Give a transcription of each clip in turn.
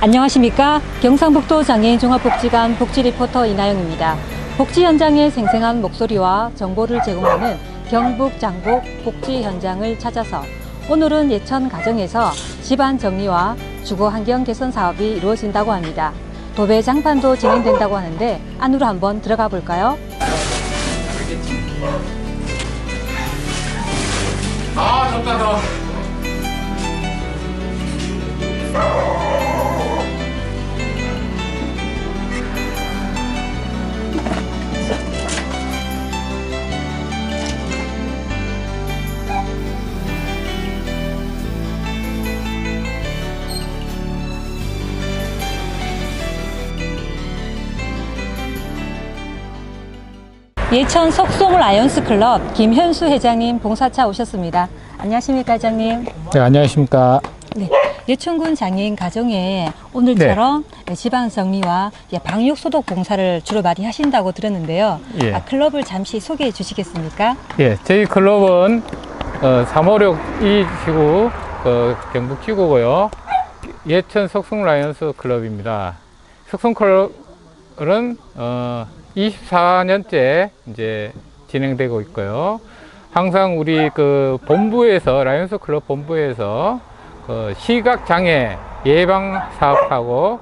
안녕하십니까. 경상북도 장애인 종합복지관 복지 리포터 이나영입니다. 복지 현장의 생생한 목소리와 정보를 제공하는 경북 장복 복지 현장을 찾아서 오늘은 예천 가정에서 집안 정리와 주거 환경 개선 사업이 이루어진다고 합니다. 도배 장판도 진행된다고 하는데 안으로 한번 들어가 볼까요? 예천 석송을 아이언스 클럽 김현수 회장님 봉사차 오셨습니다. 안녕하십니까, 회장님. 네 안녕하십니까 네, 예천군 장애인 가정에 오늘처럼 지방 정리와 예, 방역 소독 봉사를 주로 많이 하신다고 들었는데요. 예. 아, 클럽을 잠시 소개해 주시겠습니까? 예 저희 클럽은 어, 356 이 지구 어, 경북 지구고요 예천 석송 라이언스 클럽입니다 석송 클럽은 어, 24년째 이제 진행되고 있고요 항상 우리 그 본부에서 라이언스 클럽 본부에서 그 시각 장애 예방 사업하고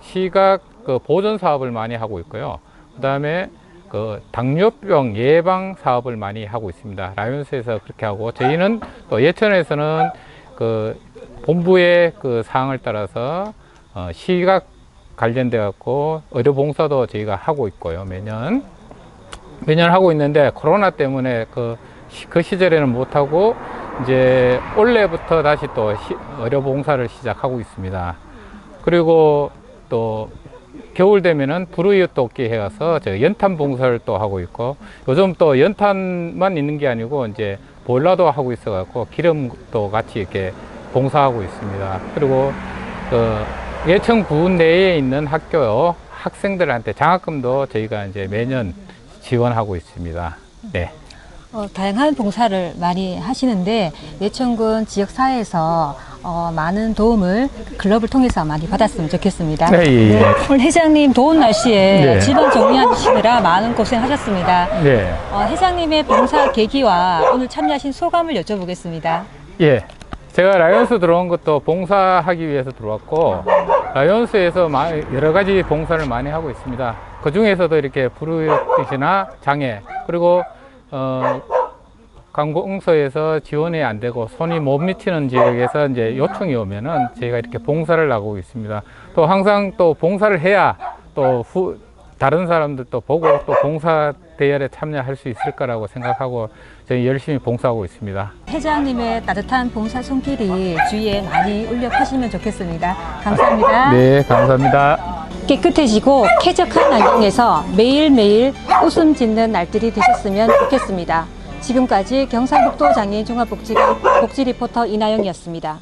시각 그 보존 사업을 많이 하고 있고요. 그다음에 그 당뇨병 예방 사업을 많이 하고 있습니다. 라이온스에서 그렇게 하고 저희는 또 예천에서는 그 본부의 그 사항을 따라서 어 시각 관련돼 갖고 의료 봉사도 저희가 하고 있고요. 매년 매년 하고 있는데 코로나 때문에 그, 시- 그 시절에는 못 하고 이제 올해부터 다시 또 시- 의료 봉사를 시작하고 있습니다. 그리고 또 겨울 되면은 불우이웃 돕기 해가서 저 연탄 봉사를 또 하고 있고 요즘 또 연탄만 있는 게 아니고 이제 보일러도 하고 있어 갖고 기름도 같이 이렇게 봉사하고 있습니다. 그리고 그 예천 구 내에 있는 학교 학생들한테 장학금도 저희가 이제 매년 지원하고 있습니다. 네. 어, 다양한 봉사를 많이 하시는데 예천군 지역 사회에서 어, 많은 도움을 클럽을 통해서 많이 받았으면 좋겠습니다. 네, 예, 예. 오늘 회장님 더운 날씨에 네. 집안 정리하시느라 많은 고생하셨습니다. 네. 어, 회장님의 봉사 계기와 오늘 참여하신 소감을 여쭤보겠습니다. 예. 제가 라이온스 들어온 것도 봉사하기 위해서 들어왔고, 마- 여러 가지 봉사를 많이 하고 있습니다. 그 중에서도 이렇게 불우이웃이나 장애, 그리고, 어, 관공서에서 지원이 안 되고 손이 못 미치는 지역에서 이제 요청이 오면은 저희가 이렇게 봉사를 하고 있습니다. 또 항상 또 봉사를 해야 또 후, 다른 사람들도 보고 또 봉사 대열에 참여할 수 있을 거라고 생각하고 저희 열심히 봉사하고 있습니다. 회장님의 따뜻한 봉사 손길이 주위에 많이 울려 퍼지면 좋겠습니다. 감사합니다. 네, 감사합니다. 깨끗해지고 쾌적한 환경에서 매일매일 웃음 짓는 날들이 되셨으면 좋겠습니다. 지금까지 경상북도 장애인 종합복지관 복지 리포터 이나영이었습니다.